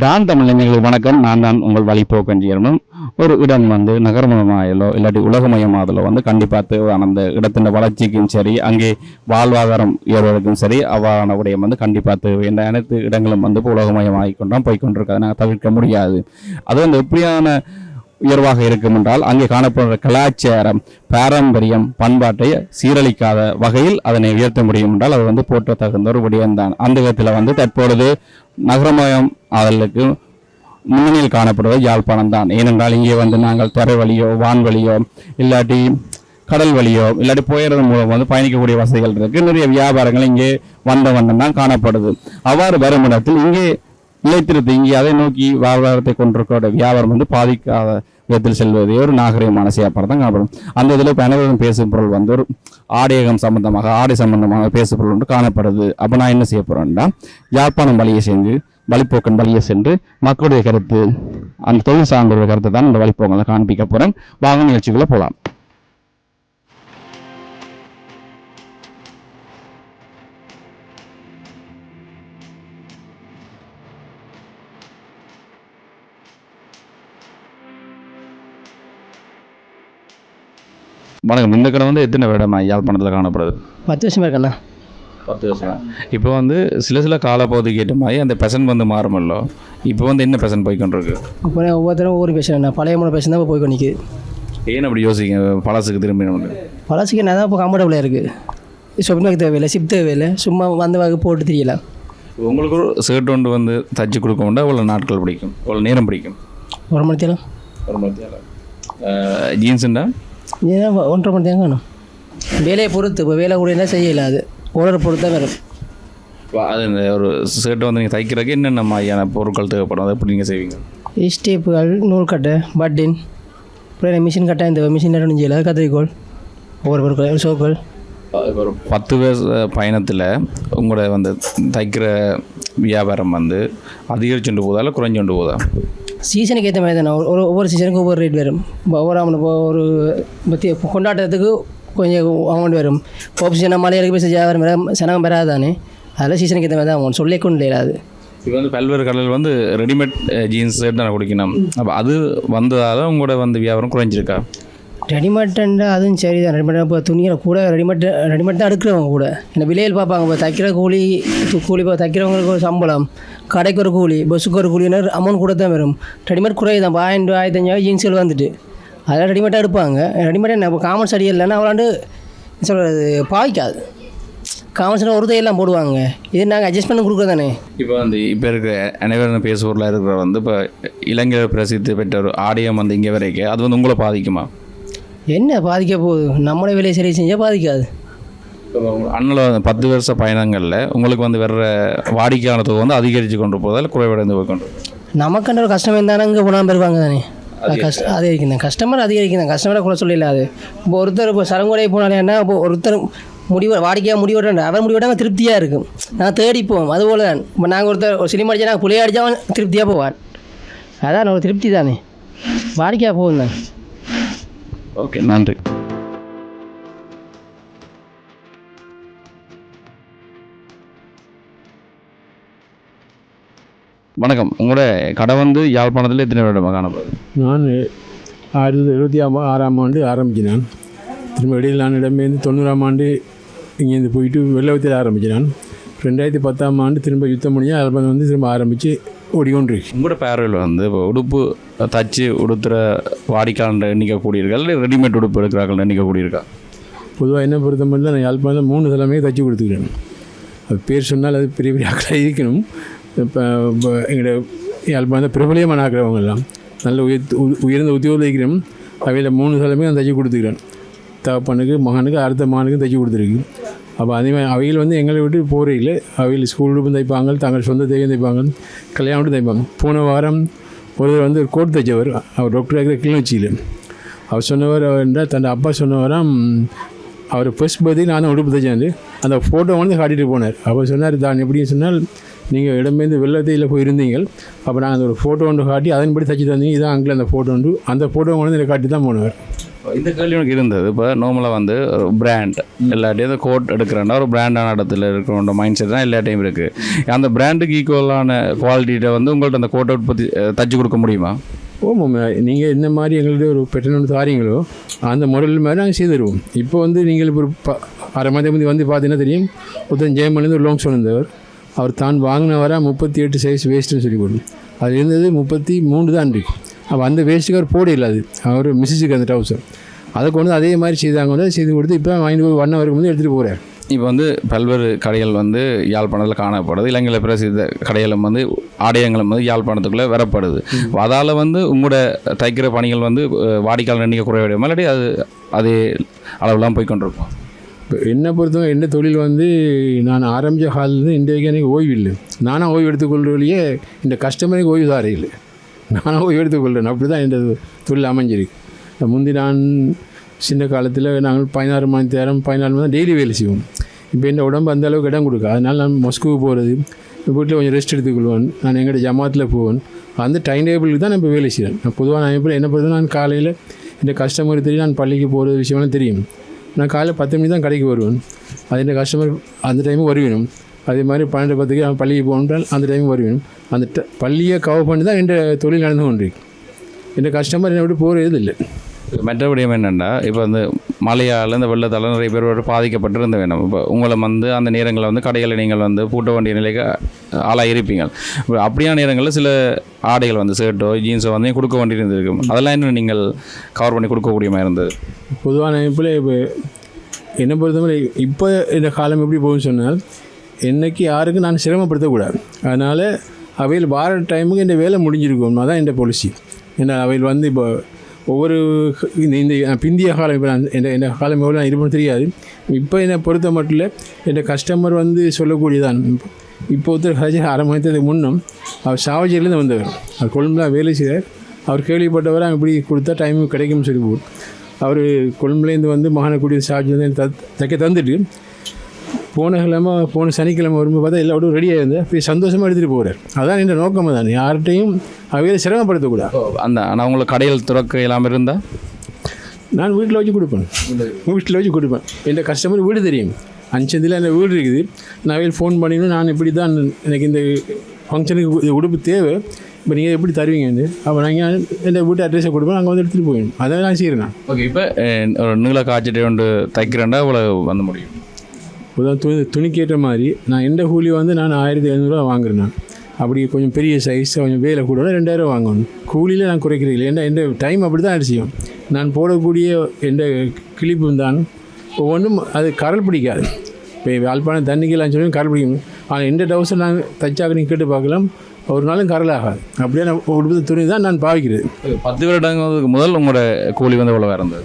Don தமிழர்களுக்கு வணக்கம். நான் தான் உங்கள் வழிபோக்கன் ஜீரனும் ஒரு இடம் வந்து நகரமயமாயலோ இல்லாட்டி உலகமயமாதலோ வந்து கண்டிப்பாக தேவையான அந்த இடத்தின் வளர்ச்சிக்கும் சரி அங்கே வாழ்வாதாரம் ஏறுவதற்கும் சரி அவ்வாறான விடயம் வந்து கண்டிப்பாக தேவை. இந்த அனைத்து இடங்களும் வந்து இப்போ உலகமயமாகி கொண்டான் நாங்கள் தவிர்க்க முடியாது. அது வந்து எப்படியான உயர்வாக இருக்கும் என்றால் அங்கே காணப்படுற கலாச்சாரம் பாரம்பரியம் பண்பாட்டை சீரழிக்காத வகையில் அதனை உயர்த்த முடியும் என்றால் அது வந்து போற்ற தகுந்த ஒரு விடயம்தான் அந்த விதத்தில் வந்து தற்பொழுது நகரமயம் அதற்கு முன்னணியில் காணப்படுவது யாழ்ப்பாணம் தான் ஏனென்றால் இங்கே வந்து நாங்கள் தரை வழியோ வான்வழியோ இல்லாட்டி கடல் வழியோ இல்லாட்டி போயிறது மூலம் வந்து பயணிக்கக்கூடிய வசதிகள் இருக்கு. நிறைய வியாபாரங்கள் இங்கே வந்த வண்ணம் தான் காணப்படுது. அவ்வாறு வரும் இடத்தில் இங்கே நிலைத்திருத்து இங்கே அதை நோக்கி வியாபாரத்தை கொண்டிருக்கிற வியாபாரம் வந்து பாதிக்காத விதத்தில் செல்வதே ஒரு நாகரிகமான செயற்பாடு தான் காணப்படும். அந்த இதில் இப்போ அனைவரும் பேசும் பொருள் வந்து ஒரு ஆடையகம் சம்பந்தமாக ஆடை சம்பந்தமாக பேசும் பொருள் ஒன்று காணப்படுது. அப்போ நான் என்ன செய்ய போகிறேன்னா யாழ்ப்பாணம் வழியை சேர்ந்து வழிப்போக்கன் வழியை சென்று மக்களுடைய கருத்து அந்த தொழில் சார்ந்த கருத்தை தான் இந்த வழிப்போக்கங்களை காண்பிக்க போகிறேன் வாங்க நிகழ்ச்சிக்குள்ளே போகலாம் வணக்கம். இந்த கடை வந்து எத்தனை வருடமா யாழ்ப்பாணத்தில் காணப்படுது? பத்து வருஷமா இருக்கண்ணா பத்து வருஷம்? இப்போ வந்து சில சில காலப்பகுதிக்கு ஏற்ற மாதிரி அந்த பெசன் வந்து மாறுமல்லோ? இப்போ வந்து என்ன பெசன் போய்க்கொண்டிருக்கு? இப்போ ஒவ்வொருத்தரும் ஒவ்வொரு பேசுகிறேண்ணா பழைய மூணு பேசுனா இப்போ போய் நிற்குது ஏன் அப்படி யோசிங்க பழசுக்கு திரும்பி நமக்கு பழசுக்கு என்ன தான் இப்போ கம்ஃபர்டபுளாக இருக்குது பேக் தேவையில்லை சிப் தேவையில்லை. சும்மா வந்த வகை போட்டு தெரியலாம் உங்களுக்கு ஒரு ஷர்ட் ஒன்று வந்து தச்சு கொடுக்க வேண்டாம் எவ்வளோ நாட்கள் பிடிக்கும்? எவ்வளோ நேரம் பிடிக்கும்? ஒரு மணி தேலாம் ஒரு மத்தியால் ஜீன்ஸுண்டா ஏன்னா ஒன்றரை மணி தேங்க வேணும் வேலையை பொறுத்து இப்போ வேலை கூட இருந்தால் செய்யல அது. ஓனரை பொறுத்து தான் வரும் அது ஒரு ஷர்ட்டை வந்து நீங்கள் தைக்கிறதுக்கு என்னென்ன மாதிரியான பொருட்கள் தேவைப்படும்? அதை எப்படி நீங்கள் செய்வீங்க? ஸ்டேப்புகள் நூல்கட்டை பட்டின் அப்புறம் மிஷின் கட்டை இந்த மிஷின் ரெண்டும் செய்யல கத்திரிக்கோள் ஒவ்வொரு பொருட்கள் சோப்புகள் இப்போ ஒரு பத்து வருஷ பயணத்தில் உங்களோட வந்து தைக்கிற வியாபாரம் வந்து அதிகரிச்சுட்டு போதா இல்லை குறைஞ்சுட்டு போதா? சீசனுக்கு ஏற்ற மாதிரி தானே ஒரு ஒவ்வொரு சீசனுக்கு ஒவ்வொரு ரேட் வரும். இப்போ ஒவ்வொரு அவனுக்கு ஒரு பற்றி கொண்டாட்டத்துக்கு கொஞ்சம் அமௌண்ட் வரும். இப்போ சீசன் மலையாளுக்கு போய் வியாபாரம் வரும் சனகம் வராது தானே அதெல்லாம் சீசனுக்கு ஏற்ற மாதிரி தான் அமௌண்ட் சொல்லியே கொண்டு இப்போ வந்து பல்வேறு கடையில் வந்து ரெடிமேட் ஜீன்ஸ் ஷர்ட் நான் குடிக்கணும். அப்போ அது வந்ததால் உங்களோட வந்து வியாபாரம் குறைஞ்சிருக்கா? ரெடிமேட்டுண்டா அதுவும் சரி தான் ரெடிமேட் இப்போ துணியை கூட ரெடிமேட் ரெடிமேட் தான் எடுக்கிறவங்க கூட. என்ன விலையில் பார்ப்பாங்க இப்போ தைக்கிற கூலி கூலி இப்போ தைக்கிறவங்களுக்கு ஒரு சம்பளம். கடைக்கு ஒரு கூலி பஸ்ஸுக்கு ஒரு கூலின்னு அமௌண்ட் கூட தான் வரும். ரெடிமேட் குறைய தான் ஆயிரம் ரூபா ஆயிரத்தி அஞ்சாயிரம் ஜீன்ஸ்கள் வந்துட்டு. அதெல்லாம் ரெடிமேட்டாக எடுப்பாங்க. ரெடிமேட் என்ன இப்போ காமன் சரி இல்லைன்னா அவளாண்டு சொல்கிறது பாவிக்காது. காமன் ஒரு தையெல்லாம் போடுவாங்க. இது நாங்கள் அட்ஜஸ்ட் பண்ணி கொடுக்குறது தானே இப்போ வந்து இப்போ இருக்கிற அனைவரும் பேசுபொருளாக இருக்கிற வந்து இப்போ இலங்கை பிரசித்தி பெற்ற ஒரு ஆடியம் வந்து இங்கே வரைக்கும் அது வந்து உங்களை பாதிக்குமா? என்ன பாதிக்க போகுது? நம்மளே வேலையை சரி செஞ்சால் பாதிக்காது. அண்ணல பத்து வருஷ பயணங்களில் உங்களுக்கு வந்து வர்ற வாடிக்கையாளர் தொகை வந்து அதிகரித்து கொண்டு போதால் குறைவடைந்து போய் கொண்டு. நமக்குன்ற ஒரு கஷ்டம் இருந்தானே இங்கே போனால் பெறுவாங்க தானே? அது கஷ்ட அதிகரிக்கும் கஸ்டமர் அதிகரிக்கும் கஸ்டமரை கூட சொல்லல அது. இப்போ ஒருத்தர் இப்போ சரங்குடைய போனாலே என்ன இப்போ ஒருத்தர் முடிவு வாடிக்கையாக முடிவிட அவர் முடிவிட்டாங்க திருப்தியாக இருக்கும் நான் தேடி போவோம். அதுபோல தான். இப்போ நாங்கள் ஒருத்தர் ஒரு சினிமா அடிச்சா நாங்கள் புளிய அடித்தா திருப்தியாக போவான். அதான் ஒரு திருப்தி தானே. வாடிக்கையாக போகும் தான். ஓகே நன்றி. வணக்கம். உங்களோட கடை வந்து யாழ்ப்பாணத்தில் எத்தனை வருடமாக காணப்படுது? நான் ஆயிரத்தி எழுபத்தி ஆறாம் ஆண்டு ஆரம்பிச்சினான். திரும்ப இடையில் நான் இடம்பெயர்ந்து தொண்ணூறாம் ஆண்டு இங்கேருந்து போயிட்டு வெள்ளவத்தில் ஆரம்பிச்சினான். ரெண்டாயிரத்தி பத்தாம் ஆண்டு திரும்ப யுத்தம் முடிஞ்சு அதில் வந்து திரும்ப ஆரம்பித்து ஓடிக்கொண்டிருக்கு. உங்களோட பேரவில் வந்து இப்போ உடுப்பு தச்சு உடுத்துகிற வாடிக்கையாளர் எண்ணிக்கை கூடியிருக்கா இல்லை ரெடிமேட் உடுப்பு எடுக்கிறார்கள் எண்ணிக்கை கூடியிருக்கா பொதுவாக என்ன பொறுத்த மட்டும் நான் யாழ்ப்பாணம் மூணு தலைமையை தச்சு கொடுத்துக்கிறேன் அது பேர் சொன்னால் அது பெரிய பெரிய ஆக்களாக இருக்கணும். இப்போ இப்போ எங்களோட யாழ்ப்பாணம் பிரபலியமான ஆக்கிறவங்க எல்லாம். நல்ல உயர் உ- உயர்ந்த உத்தியோகம் இருக்கிறோம் அவையில் மூணு தலைமையும் நான் தச்சு கொடுத்துக்கிறேன் தகப்பனுக்கு மகனுக்கு அடுத்த மகனுக்கும் தைச்சி கொடுத்துருக்கு அப்போ அதே மாதிரி அவையில் வந்து எங்களை விட்டு போகிறீங்களே அவையில் ஸ்கூல் உடுப்பும் தைப்பாங்க தங்கள் சொந்த தேவையும் தைப்பாங்க கல்யாணம் விட்டு தைப்பாங்க. போன வாரம் ஒருவர் வந்து ஒரு கோட் தைச்சவர் அவர் டாக்டர் இருக்கிற கிளிநொச்சியில். அவர் சொன்னவர் என்றால் தன் அப்பா சொன்னவராம் அவர் ஃபர்ஸ்ட் பர்த்டே நான் தான் உடுப்பு தைச்சேன் அந்த ஃபோட்டோ வந்து காட்டிட்டு போனார். அவர் சொன்னார் தான் எப்படின்னு சொன்னால் நீங்கள் இடம்பெயர்ந்து வெள்ளத்தையில் போய் இருந்தீங்க அப்போ நாங்கள் அந்த ஒரு ஃபோட்டோ ஒன்று காட்டி அதன்படி தச்சு தந்தீங்க இதான் அங்கே அந்த ஃபோட்டோ உண்டு அந்த ஃபோட்டோ கொண்டு வந்து எனக்கு காட்டி தான் போனவர். இந்த கேள்வி எனக்கு இருந்தது. இப்போ நார்மலாக வந்து ஒரு பிராண்ட் எல்லாட்டையும் இந்த கோட் எடுக்கிறேன்னா ஒரு பிராண்டான இடத்துல இருக்கிற மைண்ட் செட் தான் எல்லாட்டையும் இருக்குது அந்த பிராண்டுக்கு ஈக்குவலான குவாலிட்டியிட்ட வந்து உங்கள்ட்ட அந்த கோட்டை உற்பத்தி தச்சு கொடுக்க முடியுமா? ஓமாம் நீங்கள் என்ன மாதிரி எங்களுடைய ஒரு பெட்டன் ஒன்று தாரீங்களோ அந்த மாடல் மாதிரி நாங்கள் செய்து தருவோம். இப்போ வந்து நீங்கள் இப்போ ப அரை மாதம் முந்தி வந்து பார்த்தீங்கன்னா தெரியும் ஒருத்தன் ஜெயமலேருந்து ஒரு லோங் சொன்னவர் அவர் தான் வாங்கினவராக முப்பத்தி எட்டு சைஸ் வேஸ்ட்டுன்னு சொல்லி கொடுக்கும் அது இருந்தது முப்பத்தி மூணு தான் இருக்கு அப்போ அந்த வேஸ்ட்டுக்கு அவர் போட இல்லாது அவர் மிஸ்ஸுக்கு அந்த டவுசர் அதை கொண்டு வந்து அதே மாதிரி செய்தாங்க. வந்து அதை செய்து கொடுத்து இப்போ வாங்கிட்டு போய் ஒன் ஹவருக்கு வந்து எடுத்துகிட்டு போகிறார் இப்போ வந்து பல்வேறு கடைகள் வந்து யாழ்ப்பாணத்தில் காணப்படுது. இலங்கையில் பிரசித்த கடைகளும் வந்து ஆடையங்களும் வந்து யாழ்ப்பாணத்துக்குள்ளே வரப்படுது. அதால் வந்து உங்களோட தைக்கிற பணிகள் வந்து வாடிக்கையாளர் எண்ணிக்கை குறைவடையுமா இல்லாட்டி அது அதே அளவுலாம் போய் கொண்டிருக்கும் இப்போ என்னை பொறுத்தவரை என்ன தொழில் வந்து நான் ஆரம்பித்த காலிலேருந்து இந்த வரைக்கும் எனக்கு ஓய்வு இல்லை. நானாக ஓய்வு எடுத்துக்கொள்றதுலையே இந்த கஸ்டமருக்கு ஓய்வு தார இல்லை நானாக ஓய்வு எடுத்துக்கொள்கிறேன் அப்படி தான் இந்த தொழில் அமைஞ்சிருக்கு. முந்தி நான் சின்ன காலத்தில் நாங்கள் பதினாறு மணி நேரம் பதினாலு மணி டெய்லி வேலை செய்வோம். இப்போ என் உடம்பு அந்த அளவுக்கு இடம் கொடுக்க. அதனால் நான் மஸ்குவுக்கு போகிறது வீட்டில் கொஞ்சம் ரெஸ்ட் எடுத்துக்கொள்வேன் நான் எங்கள்கிட்ட ஜமாத்தில் போவேன் அந்த டைம் டேபிளுக்கு தான் நான் இப்போ வேலை செய்கிறேன் நான் பொதுவாக நான் எப்படி என்ன பண்ணுறது நான் காலையில் இந்த கஸ்டமர் தெரியும். நான் பள்ளிக்கு போகிறது விஷயம்லாம் தெரியும். நான் காலையில் பத்து மணி தான் கடைக்கு வருவேன். அது என் கஸ்டமர் அந்த டைமும் வருவேணும் அதே மாதிரி பன்னெண்டு பத்துக்கு நான் பள்ளிக்கு போகணுன்றால் அந்த டைமுக்கு வருவேணும் அந்த ட- பள்ளியை கவர் பண்ணி தான் என் தொழில் நடந்து கொண்டிருக்கு இந்த கஸ்டமர் என்னை விட்டு போகிறது இல்லை. மற்றபடியும் என்னென்னா இப்போ வந்து மழையால் இந்த வெள்ளத்தால் நிறைய பேர் பாதிக்கப்பட்டிருந்த வேணும். இப்போ உங்களை வந்து அந்த நேரங்களில் வந்து கடைகளை நீங்கள் வந்து பூட்ட வேண்டிய நிலைக்கு ஆளாக இருப்பீங்க. இப்போ அப்படியான நேரங்களில் சில ஆடைகள் வந்து ஷர்ட்டோ ஜீன்ஸோ வந்து கொடுக்க வேண்டியிருந்திருக்கும். அதெல்லாம் இன்னும் நீங்கள் கவர் பண்ணி கொடுக்கக்கூடிய மாதிரி இருந்தது? பொதுவான இப்போ இப்போ என்னை பொறுத்தவரை இப்போ இந்த காலம் எப்படி போகும்னு சொன்னால் என்னைக்கு யாருக்கும் நான் சிரமப்படுத்தக்கூடாது. அதனால் அவையில் வார டைமுக்கு இந்த வேலை முடிஞ்சிருக்கும். தான் இந்த பாலிசி ஏன்னா அவையில் வந்து இப்போ ஒவ்வொரு இந்த இந்த பிந்திய காலம் இப்போ நான் என் என் காலம் எவ்வளோ நான் இருப்பேன் தெரியாது. இப்போ என்னை பொறுத்த மட்டும் இல்லை என் கஸ்டமர் வந்து சொல்லக்கூடியதான். இப்போ ஒருத்தர் அரை மணி நேரத்துக்கு முன்னும் அவர் சாவஜியிலேருந்து வந்தவர். அவர் கொழும்புல வேலை செய்கிறார் அவர் கேள்விப்பட்டவர் அங்கே இப்படி கொடுத்தா டைம் கிடைக்கும்னு சொல்லி போட்டு அவர் கொழும்புலேருந்து வந்து மகானக்குடி சார்ஜ் வந்து த- தைக்க தந்துட்டு போன கிழமை போன சனிக்கிழமை வரும்போது பார்த்தா எல்லாரும் ரெடியாக இருந்து போய் சந்தோஷமாக எடுத்துகிட்டு போகிறார் அதான் என்ற நோக்கம் தான் யார்கிட்டையும் அவையில் சிரமப்படுத்தக்கூடாது. அந்த ஆனால் உங்களுக்கு கடையில் துறக்க இல்லாமல் இருந்தால் நான் வீட்டில் வச்சு கொடுப்பேன். வீட்டில் வச்சு கொடுப்பேன். என் கஸ்டமர் வீடு தெரியும். அஞ்சந்தில் அந்த வீடு இருக்குது. நான் அவையில் ஃபோன் பண்ணிடணும் நான் இப்படி தான் எனக்கு இந்த ஃபங்க்ஷனுக்கு இது உடுப்பு தேவை. இப்போ நீங்கள் எப்படி தருவீங்கன்னு அப்போ நாங்கள் என் வீட்டு அட்ரஸை கொடுப்போம் நாங்கள் வந்து எடுத்துகிட்டு போயிடும் அதை நான் செய்கிறேன் ஓகே இப்போ ஒரு நீள காய்ச்சிட்டு ஒன்று தைக்கிறேன்டா இவ்வளோ வந்து முடியும். உதாரணம் துணி துணிக்கேற்ற மாதிரி நான் எந்த கூலி வந்து நான் ஆயிரத்தி எழுநூறுவா வாங்குறேன் நான். அப்படி கொஞ்சம் பெரிய சைஸ் கொஞ்சம் வேலை கூட ரெண்டாயிரம் வாங்கணும். கூலியில் நான் குறைக்கிறேன் இல்லை ஏன்னா எந்த டைம் அப்படி தான் அடிச்சியும் நான் போடக்கூடிய எந்த கிளிப்பும் தான் ஒவ்வொன்றும் அது கரல் பிடிக்காது. இப்போ யாழ்ப்பாணம் தண்ணிக்கெல்லாம் சொல்லி கரல் பிடிக்கும். ஆனால் எந்த டவுசர் நான் தச்சாக்க நீங்கள் கேட்டு பார்க்கலாம். ஒரு நாளும் கரல் ஆகாது. அப்படியே நான் உடுப்பு துணி தான் நான் பாவிக்கிறது. பத்து வருடங்களுக்கு முதல் உங்களோட கூலி வந்து எவ்வளோ இருந்தது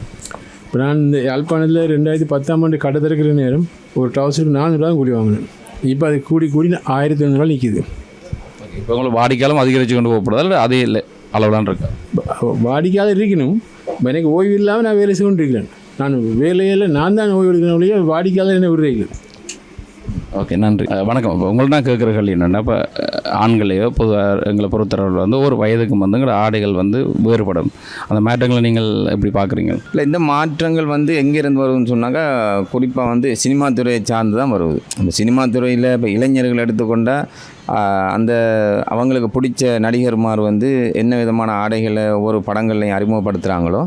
இப்போ நான் இந்த யாழ்ப்பாணத்தில் ரெண்டாயிரத்தி பத்தாம் ஆண்டு கடை திறக்கிற நேரம் ஒரு டவுசருக்கு நானூறுரூவா கூலி வாங்கினேன். இப்போ அது கூடி கூடி ஆயிரத்தி ஐநூறுரூவா நிற்கிது இப்போ உங்களுக்கு வாடிக்கையாலும் அதிகரித்து கொண்டு போகப்படுதா இல்லை அதே இல்லை அளவுலாம் இருக்கா? வாடிக்கையாளர் இருக்கணும். எனக்கு ஓய்வு இல்லாமல் நான் வேலை செய்து இருக்கிறேன் நான் வேலையில் நான் தான் ஓய்வு ஒழிய வாடிக்கையாளர் என்ன விடுறீங்க ஓகே நன்றி. வணக்கம். இப்போ உங்கள்ட்ட நான் கேட்குற கேள்வி என்னென்னா இப்போ ஆண்களையோ பொதுவாக எங்களை பொறுத்தவரை வந்து ஒரு வயதுக்கு வந்து எங்களோட ஆடைகள் வந்து வேறுபடும். அந்த மாற்றங்களை நீங்கள் எப்படி பார்க்குறீங்க? இல்லை இந்த மாற்றங்கள் வந்து எங்கேருந்து வருதுன்னு சொன்னாக்கா குறிப்பாக வந்து சினிமா துறையை சார்ந்து தான் வருது. அந்த சினிமா துறையில் இப்போ இளைஞர்கள் எடுத்துக்கொண்டால் அந்த அவங்களுக்கு பிடிச்ச நடிகர்மார் வந்து என்ன விதமான ஆடைகளை ஒவ்வொரு படங்கள்லையும் அறிமுகப்படுத்துகிறாங்களோ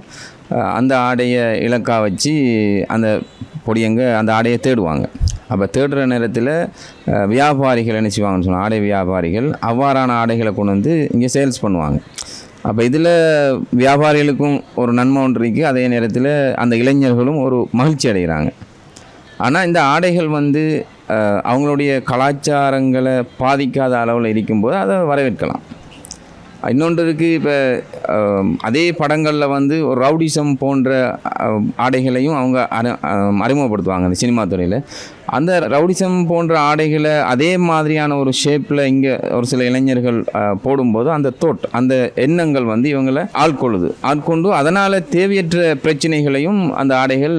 அந்த ஆடையை இலக்கா வச்சு அந்த பொடியங்க அந்த ஆடையை தேடுவாங்க. அப்போ தேடுற நேரத்தில் வியாபாரிகள் என்ன செய்வாங்கன்னு சொன்னால் ஆடை வியாபாரிகள் அவ்வாறான ஆடைகளை கொண்டு வந்து இங்கே சேல்ஸ் பண்ணுவாங்க. அப்போ இதில் வியாபாரிகளுக்கும் ஒரு நன்மை ஒன்று இருக்குது அதே நேரத்தில் அந்த இளைஞர்களும் ஒரு மகிழ்ச்சி அடைகிறாங்க. ஆனால் இந்த ஆடைகள் வந்து அவங்களுடைய கலாச்சாரங்களை பாதிக்காத அளவில் இருக்கும்போது அதை வரவேற்கலாம். இன்னொன்று இருக்குது இப்போ அதே படங்களில் வந்து ஒரு ரவுடிசம் போன்ற ஆடைகளையும் அவங்க அறி- அறிமுகப்படுத்துவாங்க அந்த சினிமா துறையில். அந்த ரவுடிசம் போன்ற ஆடைகளை அதே மாதிரியான ஒரு ஷேப்பில் இங்கே ஒரு சில இளைஞர்கள் போடும்போது அந்த தோட் அந்த எண்ணங்கள் வந்து இவங்களை ஆட்கொள்ளுது ஆட்கொண்டு அதனால் தேவையற்ற பிரச்சனைகளையும் அந்த ஆடைகள்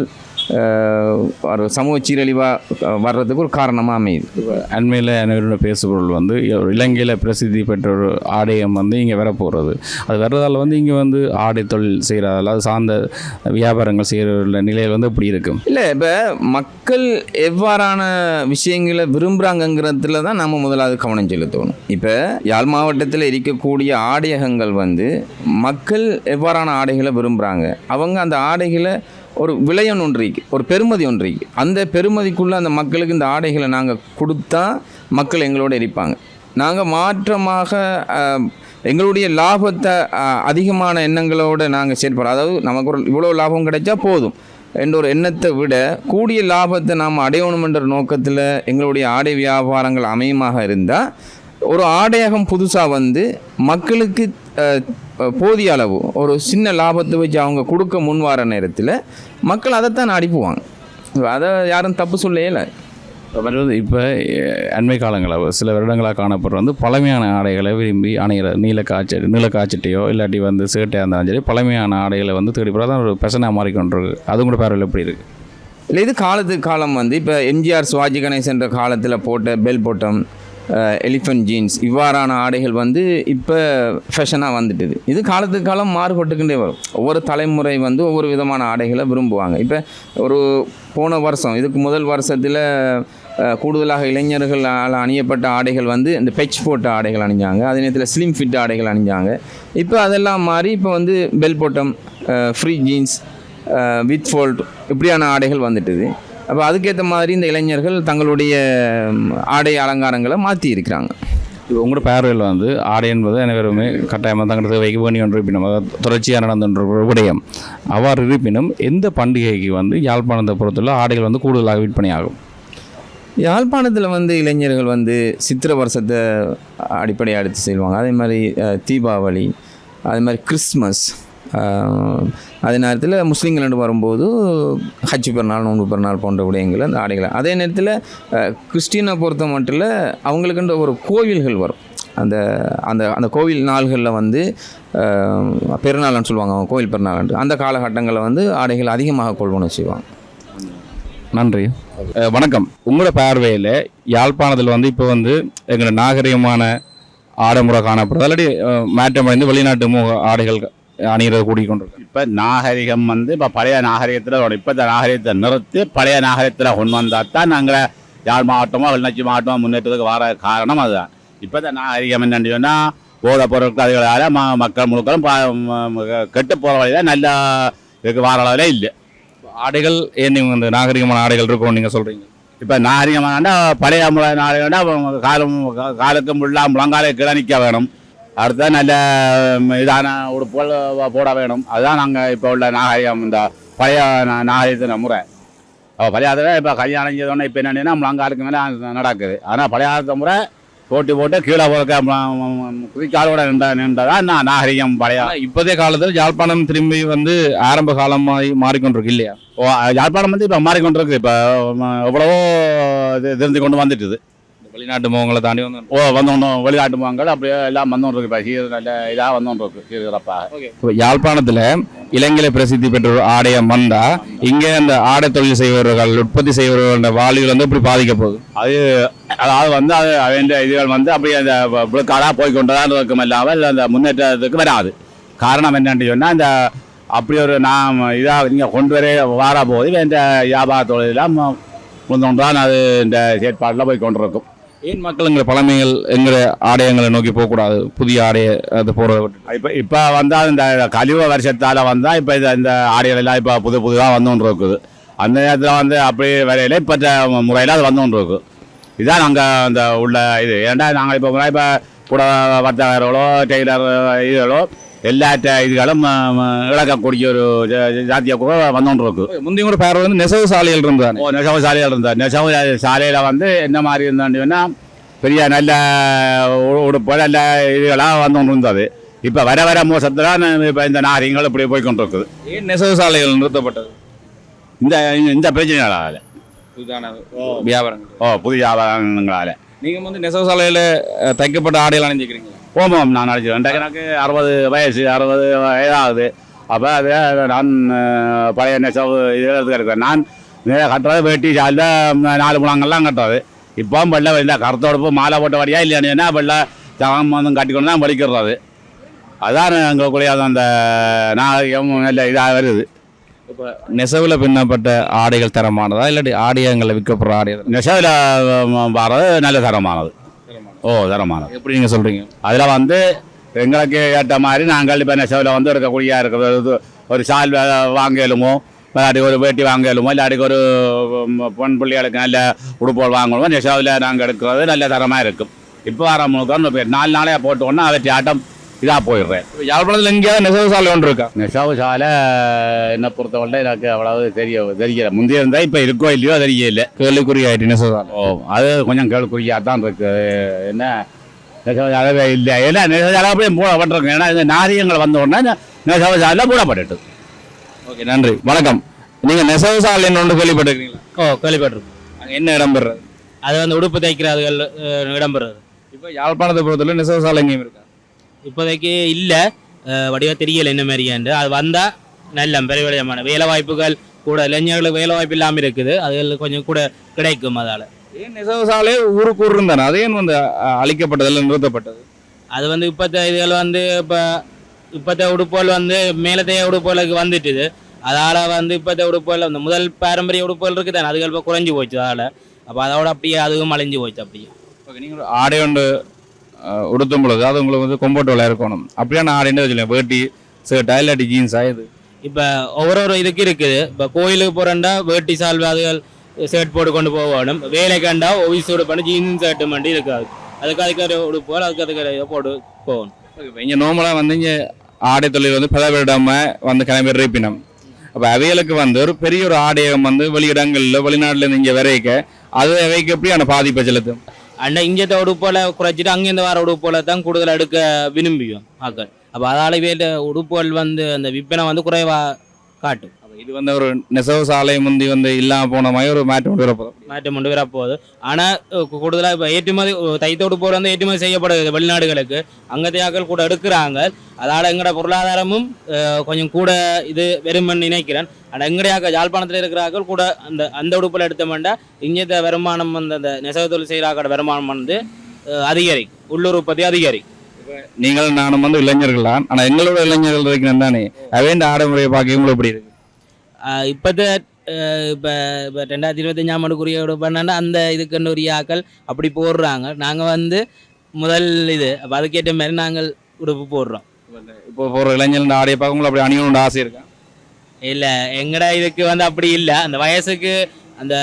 ஒரு சமூக சீரழிவாக வர்றதுக்கு ஒரு காரணமாக அமையுது. அண்மையில் என்னோட பேசுபொருள் வந்து இலங்கையில் பிரசித்தி பெற்ற ஒரு ஆடையம் வந்து இங்கே வரப்போகிறது அது வர்றதால வந்து இங்கே வந்து ஆடை தொழில் செய்கிறதால அது சார்ந்த வியாபாரங்கள் செய்கிற நிலையில் வந்து இப்படி இருக்கும் இல்லை இப்போ மக்கள் எவ்வாறான விஷயங்களை விரும்புகிறாங்கங்கிறதுல தான் நம்ம முதலாவது கவனம் செலுத்தணும். இப்போ யாழ் மாவட்டத்தில் இருக்கக்கூடிய ஆடையகங்கள் வந்து மக்கள் எவ்வாறான ஆடைகளை விரும்புகிறாங்க அவங்க அந்த ஆடைகளை ஒரு விலையன் ஒன்று ஒரு பெருமதி ஒன்றிக்கு அந்த பெருமதிக்குள்ளே அந்த மக்களுக்கு இந்த ஆடைகளை நாங்கள் கொடுத்தா மக்கள் எங்களோட இருப்பாங்க. நாங்கள் மாற்றமாக எங்களுடைய லாபத்தை அதிகமான எண்ணங்களோடு நாங்கள் செயல்படுறோம் அதாவது நமக்கு ஒரு இவ்வளோ லாபம் கிடைச்சா போதும். என்ற ஒரு எண்ணத்தை விட கூடிய லாபத்தை நாம் அடையணுமென்ற நோக்கத்தில் எங்களுடைய ஆடை வியாபாரங்கள் அமையமாக இருந்தால் ஒரு ஆடையகம் புதுசாக வந்து மக்களுக்கு போதிய அளவு ஒரு சின்ன லாபத்தை வச்சு அவங்க கொடுக்க முன் வர நேரத்தில் மக்கள் அதைத்தான் அடிப்புவாங்க. அதை யாரும் தப்பு சொல்லல. மற்றது இப்போ அண்மை காலங்களில் சில வருடங்களாக காணப்படுற வந்து பழமையான ஆடைகளை விரும்பி அணிகிற நீல காய்ச்ச நீல காய்ச்சட்டையோ இல்லாட்டி வந்து சேட்டையாக இருந்தாலும் சரி பழமையான ஆடைகளை வந்து தேடி போகிறதா ஒரு பெசனாக மாறிக்கொண்டிருக்கு அது கூட பார்வையில் எப்படி இருக்குது இல்லை இது காலத்துக்கு காலம் வந்து இப்போ எம்ஜிஆர் சிவாஜி கணேசன்ற காலத்தில் போட்ட பெல் பொட்டம் எலிஃபண்ட் ஜீன்ஸ் இவ்வாறான ஆடைகள் வந்து இப்போ ஃபேஷனாக வந்துட்டுது. இது காலத்துக்கு காலம் மாறுபட்டுக்கிட்டே வரும். ஒவ்வொரு தலைமுறை வந்து ஒவ்வொரு விதமான ஆடைகளை விரும்புவாங்க. இப்போ ஒரு போன வருஷம் இதுக்கு முதல் வருஷத்தில் கூடுதலாக இளைஞர்களால் அணியப்பட்ட ஆடைகள் வந்து இந்த பெச் போட்ட ஆடைகள் அணிஞ்சாங்க. அதே நேரத்தில் ஸ்லிம் ஃபிட் ஆடைகள் அணிஞ்சாங்க. இப்போ அதெல்லாம் மாறி இப்போ வந்து bell bottom free jeans with fold இப்படியான ஆடைகள் வந்துட்டுது. அப்போ அதுக்கேற்ற மாதிரி இந்த இளைஞர்கள் தங்களுடைய ஆடை அலங்காரங்களை மாற்றி இருக்கிறாங்க. இப்போ உங்களோட பார்வையில் வந்து ஆடை என்பது அனைவருமே கட்டாயமாக தங்களுக்கு வைக்க வேண்டி ஒன்று இருப்பினும் தொடர்ச்சியாக நடந்துன்ற விடயம். அவ்வாறு இருப்பினும் எந்த பண்டிகைக்கு வந்து யாழ்ப்பாணத்தை பொறுத்துள்ள ஆடைகள் வந்து கூடுதலாக விற்பனையாகும் யாழ்ப்பாணத்தில் வந்து இளைஞர்கள் வந்து சித்திரை வருஷத்தை அடிப்படையாக எடுத்து செய்வாங்க. அதே மாதிரி தீபாவளி அதே மாதிரி கிறிஸ்மஸ் அதே நேரத்தில் முஸ்லீம்கள் வரும்போது ஹஜ் பெருநாள் நோன்பு பெருநாள் போன்ற விடயங்கள் அந்த ஆடைகளை. அதே நேரத்தில் கிறிஸ்டினை பொறுத்த மட்டும் இல்லை அவங்களுக்குன்ற ஒரு கோவில்கள் வரும். அந்த அந்த அந்த கோவில் நாள்களில் வந்து பெருநாள்னு சொல்லுவாங்க அவங்க கோவில் பெருநாள் அந்த காலகட்டங்களில் வந்து ஆடைகள் அதிகமாக கொள்வனவு செய்வாங்க நன்றி. வணக்கம். உங்களோட பார்வையில் யாழ்ப்பாணத்தில் வந்து இப்போ வந்து எங்களோட நாகரிகமான ஆடைமுறை காணப்படுறது இல்லாட்டி அஹ், மாற்றமடைந்து வெளிநாட்டு முக ஆடைகள் அணிகிறது கூடிக்கொண்டிருக்கு இப்போ நாகரிகம் வந்து இப்போ பழைய நாகரிகத்தில் இப்போ இந்த நாகரிகத்தை நிறுத்தி பழைய நாகரிகத்தில் கொண்டு வந்தால் தான் நாங்கள் யாழ் மாவட்டமோ கிளிநொச்சி மாவட்டமோ முன்னேற்றத்துக்கு வர காரணம் அதுதான். இப்போ இந்த நாகரிகம் என்னன்னு சொன்னால் போதை பொருட்கள் அதுகளால் ம மக்கள் முழுக்களும் கெட்டு போகிற வழியில் நல்ல இதுக்கு வர அளவில் இல்லை. ஆடைகள் ஏன் நீங்க இந்த நாகரிகமான ஆடைகள் இருக்கும் நீங்கள் சொல்கிறீங்க இப்போ நாகரிகமானா பழைய முறை நாகரிகம்னா காலம் காலுக்கு முள்ளா முழங்கால நிற்க வேணும். அடுத்த நல்ல இதான உடுப்புகள் போட வேணும். அதுதான் நாங்கள் இப்போ உள்ள நாகரிகம் இந்த பழைய நாகரிகத்தின முறை. பழைய அதை இப்போ கல்யாணம் செய்தோடனே இப்போ என்னன்னா முழங்காலுக்கு மேலே நடக்குது. ஆனால் பழைய காலத்து முறை போட்டி போட்டு கீழே போக குதிக்காலோட நின்ற நின்றதான் நான் நாகரிகம் பழைய? இப்போதைய காலத்தில் யாழ்ப்பாணம் திரும்பி வந்து ஆரம்ப காலமாகி மாறிக்கொண்டிருக்கு இல்லையா? ஓ யாழ்ப்பாணம் வந்து இப்போ மாறிக்கொண்டிருக்கு. இப்போ எவ்வளவோ இது தெரிஞ்சு கொண்டு வந்துட்டுது. வெளிநாட்டு முகங்களை தாண்டி வந்து ஓ வந்தோம் வெளிநாட்டு மாங்கள் அப்படியே எல்லாம் வந்தோம் இருக்கு இப்போ சீர் நல்ல இதாக வந்தோம் இருக்கு சீர்கிறப்பாக இப்போ யாழ்ப்பாணத்தில் இலங்கையில பிரசித்தி பெற்ற ஒரு ஆடையம் வந்தா இங்கே அந்த ஆடை தொழில் செய்பவர்கள் உற்பத்தி செய்பவர்கள் வாழ்வில் வந்து இப்படி பாதிக்க போகுது? அது அதாவது வந்து அது வேண்டிய இதுகள் வந்து அப்படியே அந்த விழுக்காடாக போய் கொண்டு தான் இருக்கும் இல்லாமல் அந்த முன்னேற்றத்துக்கு வராது. காரணம் என்னன்னு சொன்னால் இந்த அப்படி ஒரு நாம் இதாக இங்கே கொண்டு வர வார போது இந்த வியாபார தொழிலாம் முன்னொன்று தான் அது இந்த செயற்பாட்டில் போய் கொண்டிருக்கும். ஏன் மக்கள் எங்களை பழமைகள் எங்களை ஆடையங்களை நோக்கி போகக்கூடாது? புதிய ஆடைய அது போகிறத இப்போ இப்போ வந்தால் இந்த கழிவு வருஷத்தால் வந்தால் இப்போ இந்த இந்த ஆடைகள் எல்லாம் இப்போ புது புதுதாக வந்துன்னு இருக்குது. அந்த நேரத்தில் வந்து அப்படி வரையில இப்போ முறையில் அது வந்துன்னு இருக்கு இதுதான் நாங்கள் அந்த உள்ள இது. ஏன்டா நாங்கள் இப்போ இப்போ கூட வர்த்தகர்களோ டெய்லர் இதுகளோ எல்லா இதுகளும் இழக்கக்கூடிய ஒரு ஜா- ஜாத்திய கூட வந்துன்னு இருக்கு முந்தைய கூட பேர் வந்து நெசவு சாலைகள் இருந்தாங்க ஓ நெசவு சாலையில் இருந்தார் நெசவு சாலையில் வந்து என்ன மாதிரி இருந்தான்னு பெரிய நல்ல உடுப்பு நல்ல இதுகளாக வந்து இருந்தது இப்போ வர வர மோசத்தில் இப்போ இந்த நாகரிகங்கள் இப்படி போய் கொண்டிருக்குது ஏன் நெசவு சாலைகள் நிறுத்தப்பட்டது இந்த இந்த பிரச்சனைகளால் புதிதான வியாபாரங்கள் ஓ புதிய வியாபாரங்களால் நீங்கள் வந்து நெசவு சாலையில் தைக்கப்பட்ட ஆடைகள் அணிஞ்சிக்கிறீங்களா ஓமம் நான் நினச்சிருக்கேன் எனக்கு அறுபது வயசு அறுபது வயதாகுது அப்போ அதை நான் பழைய நெசவு இதில் இருக்கிறேன் நான் கட்டுறது வேட்டி சாலில் நாலு முழங்கள்லாம் கட்டுறது. இப்போ வெள்ளை இல்லை கருத்தோடப்பு மாலை போட்ட வரியா இல்லைன்னா வெள்ளை சகம் வந்து கட்டிக்கொண்டு தான் வலிக்கிறது அதான் எங்களுக்குள்ளே அந்த நாகரிகம் நல்ல இதாக வருது. இப்போ நெசவில் பின்னப்பட்ட ஆடைகள் தரமானதா? இல்லாட்டி ஆடையங்களை விற்கப்படுற ஆடை நெசவில் வர்றது நல்ல தரமானது. ஓ தரமானது எப்படி நீங்கள் சொல்கிறீங்க அதில் வந்து எங்களுக்கு ஏற்ற மாதிரி நாங்கள் இப்போ நெசவில் வந்து இருக்கக்கூடிய இருக்கிறது இது ஒரு சால் வாங்கலுமோ இல்லாட்டி ஒரு வேட்டி வாங்கலுமோ இல்லாட்டி ஒரு பெண் பிள்ளைகளுக்கு நல்ல உடுப்போல் வாங்கணுமோ நெசவில் நாங்கள் எடுக்கிறது நல்ல தரமாக இருக்கும் இப்போ வர முழுக்க நாலு நாளையாக போட்டோன்னா அவற்றை ஆட்டம் இதாக போயிடுறேன் யாழ்ப்பாணத்தில் எங்கேயாவது நெசவு சாலை ஒன்று இருக்கா நெசவு சாலை என்னை பொறுத்தவரை எனக்கு அவ்வளவு தெரிய தெரியல முந்தைய இருந்தால் இப்போ இருக்கோ இல்லையோ தெரியல கேள்விக்குறி ஆயிட்டு நெசவு சாலை ஓ அது கொஞ்சம் கேள்விக்குறியாக தான் இருக்கு என்ன நெசவு சாலை இல்லை ஏன்னா நெசவு சாலை அப்படியே மூடப்பட்டிருக்கு ஏன்னா இந்த நாரியங்கள் வந்த உடனே நெசவு சாலை மூடப்பட்டுட்டு ஓகே நன்றி வணக்கம் நீங்கள் நெசவு சாலைன்னு ஒன்று கேள்விப்பட்டிருக்கீங்களா ஓ கேள்விப்பட்டிருக்கோம் அங்கே என்ன இடம்பெறது அது வந்து உடுப்பு தைக்கிறதுகள் அஹ், இடம்பெறுறது இப்போ யாழ்ப்பாணத்தை பொறுத்தவரை நெசவு சாலை எங்கேயும் இருக்கா இப்போதைக்கு இல்லை. வடிவாக தெரியல என்ன மாதிரியாண்டு அது வந்தால் நல்ல பெருவிடமான வேலை வாய்ப்புகள் கூட இளைஞர்களுக்கு வேலை வாய்ப்பு இல்லாமல் இருக்குது. அது கொஞ்சம் கூட கிடைக்கும் அதால். ஏன் நெசவு சாலை ஊருக்கு ஊர் இருந்தானே அதே ஏன் வந்து அ- அழிக்கப்பட்டதில்லை நிறுத்தப்பட்டது? அது வந்து இப்போத்த இதுகள் வந்து இப்போ இப்போத்த உடுப்புகள் வந்து மேலத்தைய உடுப்புகளுக்கு வந்துட்டுது. அதால் வந்து இப்போத்த உடுப்புகள் அந்த முதல் பாரம்பரிய உடுப்புகள் இருக்குது தானே? அதுகள் இப்போ குறைஞ்சி போச்சு அதால். அப்போ அதோட அப்படியே அதுவும் அழிஞ்சு போச்சு அப்படியே. ஓகே நீங்கள் ஆடை ஒன்று அஹ், உடுத்தும் பொழுது அது உங்களுக்கு வந்து கொம்போட்டு விலை இருக்கணும். அப்படியான ஆடைன்னு வச்சுக்கலாம் வேட்டி ஷர்ட்டா இல்லாட்டி ஜீன்ஸா இது. இப்போ ஒவ்வொரு ஒரு இதுக்கு இருக்குது. இப்போ கோயிலுக்கு போகிறேன்டா வேட்டி சால்வை அதுகள் ஷர்ட் போட்டு கொண்டு போகணும். வேலைக்காண்டா ஒய்ஸ் உடுப்பாண்டு ஜீன்ஸ் ஷர்ட்டு மண்டி இருக்காது. அதுக்கு அதுக்கு ஒரு உடுப்போல் அதுக்கு அதுக்கு போட்டு போகணும். இங்கே நார்மலாக வந்து இங்கே ஆடை தொழில் வந்து பதவிடாமல் வந்து கிளம்பி இருப்பினம். அப்போ அவைகளுக்கு வந்து ஒரு பெரிய ஒரு ஆடையம் வந்து வெளியிடங்களில் வெளிநாட்டில் இங்கே விரைக்க அது அவைக்கு எப்படியான பாதிப்பை செலுத்தும்? அண்ணா இங்கத்த உடுப்போல குறைச்சிட்டு அங்கேருந்து வர உடுப்போல தான் கூடுதல் எடுக்க விரும்பியும் ஆக்கள் அப்போ அதால வேண்ட உடுப்புகள் வந்து அந்த விற்பனை வந்து குறைவாக காட்டும். இது வந்து ஒரு நெசவு சாலை முந்தி வந்து இல்லாமல் போன மாதிரி ஒரு மாற்றம் கொண்டு வரப்போதும் மாற்றம் கொண்டு வரப்போகுது ஆனால் கூடுதலாக இப்போ ஏற்றுமதி தைத்த உடுப்போல் வந்து ஏற்றுமதி செய்யப்படுது வெளிநாடுகளுக்கு. அங்கத்தையாக்கள் கூட எடுக்கிறாங்க. அதால் எங்களோட பொருளாதாரமும் கொஞ்சம் கூட இது வெறுமன் நினைக்கிறேன். ஆனால் எங்கடையாக்க யாழ்ப்பாணத்தில் இருக்கிறார்கள் கூட அந்த அந்த உடுப்பில் எடுத்தோம்னா இங்கே வருமானம் வந்து அந்த நெசவு தொழில் செய்கிறாக்களோட வருமானம் வந்து அதிகரிக்கும். உள்ளூர் உற்பத்தி அதிகரிக்கும். நீங்கள் நானும் வந்து இளைஞர்கள் தான் ஆனால் எங்களோட இளைஞர்கள் இருக்கிறேன் தானே? அவேண்ட ஆடை முறையை பார்க்க உங்களுக்கு எப்படி இருக்கு? இப்போத்த இப்போ இப்போ ரெண்டாயிரத்தி இருபத்தஞ்சாம் ஆண்டுக்குரிய பண்ணாண்டா அந்த இதுக்குன்னு ஒரு ஆக்கள் அப்படி போடுறாங்க. நாங்கள் வந்து முதல் இது அப்போ அதுக்கேற்ற மாதிரி நாங்கள் உடுப்பு போடுறோம். இப்போ போகிற இளைஞர்கள் ஆடையை பார்க்க உங்களுக்கு அப்படி அணியணும்னு ஆசை இருக்கா? இல்லை எங்கடா இதுக்கு வந்து அப்படி இல்லை. அந்த வயசுக்கு அந்த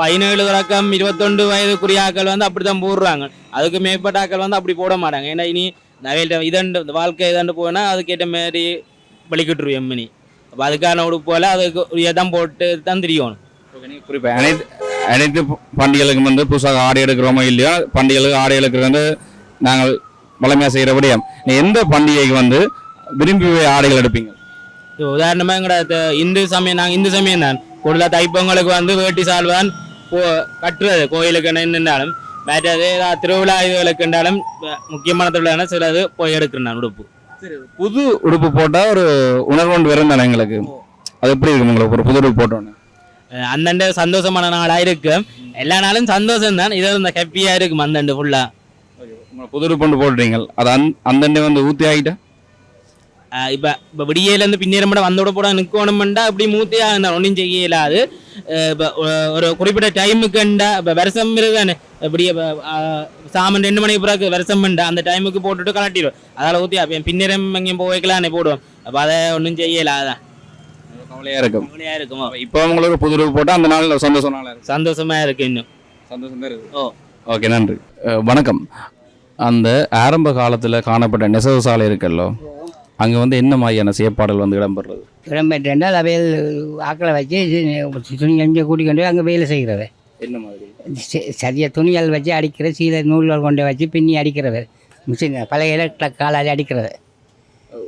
பதினேழு வழக்கம் இருபத்தொண்டு வயதுக்குரிய ஆக்கள் வந்து அப்படி தான் போடுறாங்க. அதுக்கு மேற்பட்ட ஆக்கள் வந்து அப்படி போட மாட்டாங்க. ஏன்னா இனி நகையிட்ட இதண்டு இந்த வாழ்க்கை இதாண்டு போனால் அதுக்கேற்ற மாதிரி வலிக்கிட்டுருவோம் எம்மினி. அப்போ அதுக்கான உடுப்போல் அதுக்கு உரிய தான் போட்டு தான் தெரியணும் குறிப்பாக அனைத்து அனைத்து பண்டிகைகளுக்கும் வந்து புதுசாக ஆடை எடுக்கிறோமோ இல்லையோ பண்டிகைகளுக்கு ஆடை எடுக்கிறது வந்து நாங்கள் வளமையாக செய்கிற விடயம் நீ எந்த பண்டிகைக்கு வந்து விரும்பி ஆடைகள் எடுப்பீங்க உதாரணமாக எங்களோட இந்து சமயம் நாங்கள் இந்து சமயம் தான் கூடுதலாக தைப்பொங்கலுக்கு வந்து வேட்டி சால்வான் போ கட்டுறது கோயிலுக்கு நின்றாலும் மற்றது திருவிழா இதுகளுக்குண்டாலும் அஹ், முக்கியமான திருவிழா சிலது போய் எடுக்கிறேன் நான் உடுப்பு புது உடுப்பு போட்டால் ஒரு உணர்வு ஒன்று வரும் தானே எங்களுக்கு. அது எப்படி இருக்கும் உங்களுக்கு ஒரு புது உடுப்பு போட்டோன்னு? அந்தண்ட சந்தோஷமான நாளாக இருக்கும் எல்லா நாளும் சந்தோஷம் தான் இது இந்த ஹாப்பியாக இருக்கும் அந்தண்டு ஃபுல்லாக புது உடுப்பு போடுறீங்க அது அந் அந்தண்டே வந்து ஊற்றி ஆகிட்டா? இப்போ இப்போ விடியலேருந்து பின்னேறம் மட்டும் வந்தோட போட நிற்கணுமெண்டா அப்படி மூத்தியாக இருந்தால் ஒன்றும் செய்ய இயலாது இப்போ ஒரு குறிப்பிட்ட டைமுக்குண்டா இப்போ வருஷம் இருக்கானே இப்படி சாமன் ரெண்டு மணிக்கு பிறகு வருஷம் அந்த டைமுக்கு போட்டுட்டு கலட்டிடுவோம் அதால் ஊற்றி அப்போ பின்னேறம் எங்கேயும் போய் போடுவோம் அப்போ அதை ஒன்றும் செய்யல அதான் கவலையாக இருக்கும் கவலையாக இருக்குமோ இப்போ உங்களுக்கு புது போட்டால் அந்த நாள் சந்தோஷம் இருக்கும் சந்தோஷமாக இருக்கு இன்னும் சந்தோஷம் தான் இருக்கு ஓ ஓகே நன்றி வணக்கம் அந்த ஆரம்ப காலத்தில் காணப்பட்ட நெசவு சாலை இருக்கல்லோ அங்கே வந்து என்ன மாதிரியான செயற்பாடுகள் வந்து இடம்பெறுறது? இடம்பெற்றால் அவையில் ஆக்களை வச்சு துணி எங்கே கூட்டிக் கொண்டு போய் அங்கே வேலை செய்கிறது என்ன மாதிரி? சரியாக துணிகள் வச்சு அடிக்கிற சீலை நூல்கள் கொண்டு வச்சு பின்னி அடிக்கிறது. மிஷின் பழைய இலக்கிற காலால் அடிக்கிறது.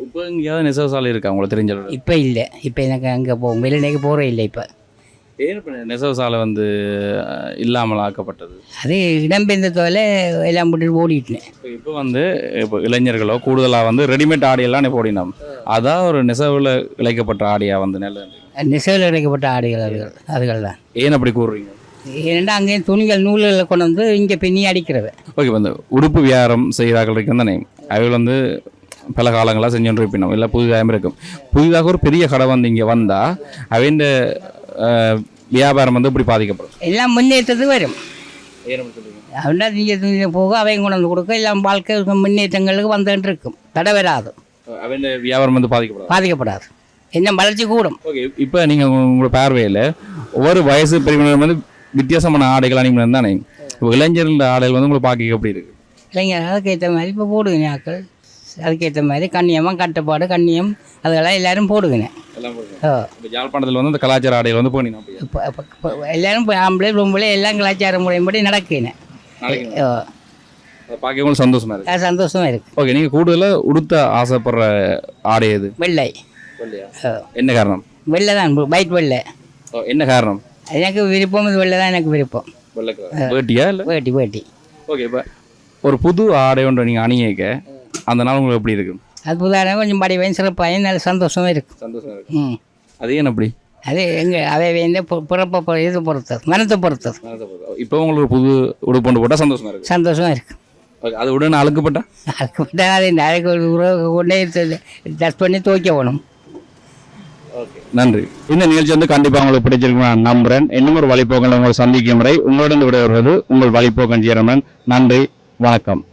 இப்போ எங்கேயாவது நெசவு சாலை இருக்கா? உங்களுக்கு தெரிஞ்ச? இப்போ இல்லை. இப்போ எனக்கு அங்கே போகும் வெளிநாக்கு போகிறே இல்லை இப்ப. நெசவு சாலை வந்து இல்லாமல் ஆக்கப்பட்டது. அது இடம்பெயர்ந்த தொழில எல்லாம் போட்டு ஓடிட்டேன் இப்போ வந்து இப்போ இளைஞர்களோ கூடுதலாக வந்து ரெடிமேட் ஆடையெல்லாம் இப்போ ஓடினோம். அதான் ஒரு நெசவில் இழைக்கப்பட்ட ஆடையா வந்து நல்ல நெசவில் இணைக்கப்பட்ட ஆடைகள் அதுகள் அதுகள் தான். ஏன் அப்படி கூறுறீங்க? ஏன்னா அங்கேயும் துணிகள் நூல்களை கொண்டு வந்து இங்கே பின்னி அடிக்கிறது ஓகே வந்து உடுப்பு வியாபாரம் செய்கிறார்கள் இருக்கும் தானே? அவைகள் வந்து பல காலங்களாக செஞ்சுட்டு இருப்பினோம் இல்லை புதிதாக இருக்கும். புதிதாக ஒரு பெரிய கடை வந்து இங்கே வந்தால் அவைண்ட வியாபாரம் வந்து இப்படி பாதிக்கப்படும். எல்லாம் முன்னேற்றத்துக்கு வரும். அப்படின்னா நீங்கள் துணி போக? அவங்க கொண்டு வந்து கொடுக்க. எல்லாம் வாழ்க்கை முன்னேற்றங்களுக்கு வந்துட்டு இருக்கும். தடை வராது. அவைண்ட வியாபாரம் வந்து பாதிக்கப்படும் பாதிக்கப்படாது. இன்னும் வளர்ச்சி கூடும். ஓகே இப்போ நீங்கள் உங்களோட பார்வையில் ஒவ்வொரு வயசு பிரிவினர் வந்து வித்தியாசமான ஆடைகள் அணிமுறை தானே? இப்போ இளைஞர்கள ஆடைகள் வந்து உங்களுக்கு பார்க்க எப்படி இருக்கு? இல்லைங்க அதுக்கேற்ற மாதிரி இப்போ போடுங்க ஆக்கள் அதுக்கேற்ற மாதிரி கண்ணியமாக கட்டுப்பாடு கண்ணியம் அதெல்லாம் எல்லாரும் போடுங்க ஓ யாழ்ப்பாணத்தில் வந்து இந்த கலாச்சார ஆடைகள் வந்து இப்போ எல்லாரும் ஆம்பளை பொம்பளை எல்லாம் கலாச்சார முறைப்படி நடக்குங்க. ஓ அதை பார்க்க உங்களுக்கு சந்தோஷமா இருக்கு. சந்தோஷமா இருக்கு. ஓகே நீங்கள் கூடுதலாக உடுத்த ஆசைப்படுற ஆடை எது? வெள்ளை. என்ன காரணம்? வெள்ளை தான் பைட் வெள்ளை. என்ன காரணம்? எனக்கு விருப்பம் வெள்ளை தான் எனக்கு விருப்பம். வேட்டியா இல்லை? வேட்டி வேட்டி. ஓகே இப்போ ஒரு புது ஆடை ஒன்று நீங்கள் அணியிக்க. அந்த நாள் உங்களுக்கு எப்படி இருக்கும் அது புதாரம் கொஞ்சம் படிவையும் சிறப்பாயும் நல்ல சந்தோஷமா இருக்கு. சந்தோஷம் இருக்கு. ம். அது ஏன் அப்படி? அது எங்கள் அவை வந்து பிறப்பை இது பொறுத்தது மனத்தை பொறுத்தது. இப்போ உங்களுக்கு புது உடுப்பு ஒன்று போட்டால் சந்தோஷமா இருக்கு. சந்தோஷமா இருக்கு. ஓகே அது உடனே அழுக்கப்பட்டா? அதுக்கு விட்டா அது நாளைக்கு உறவு கொண்டே டஸ்ட் பண்ணி துவைக்க வேணும். நன்றி. இந்த நிகழ்ச்சி வந்து கண்டிப்பாக உங்களுக்கு பிடிச்சிருக்கும் நான் நம்புறேன். இன்னும் ஒரு வழிபோக்கங்களை உங்களை சந்திக்கும் வரை உங்களுடன் விடைபெறுவது உங்கள் வழிபோக்கன் ஜீரமன் நன்றி. வணக்கம்.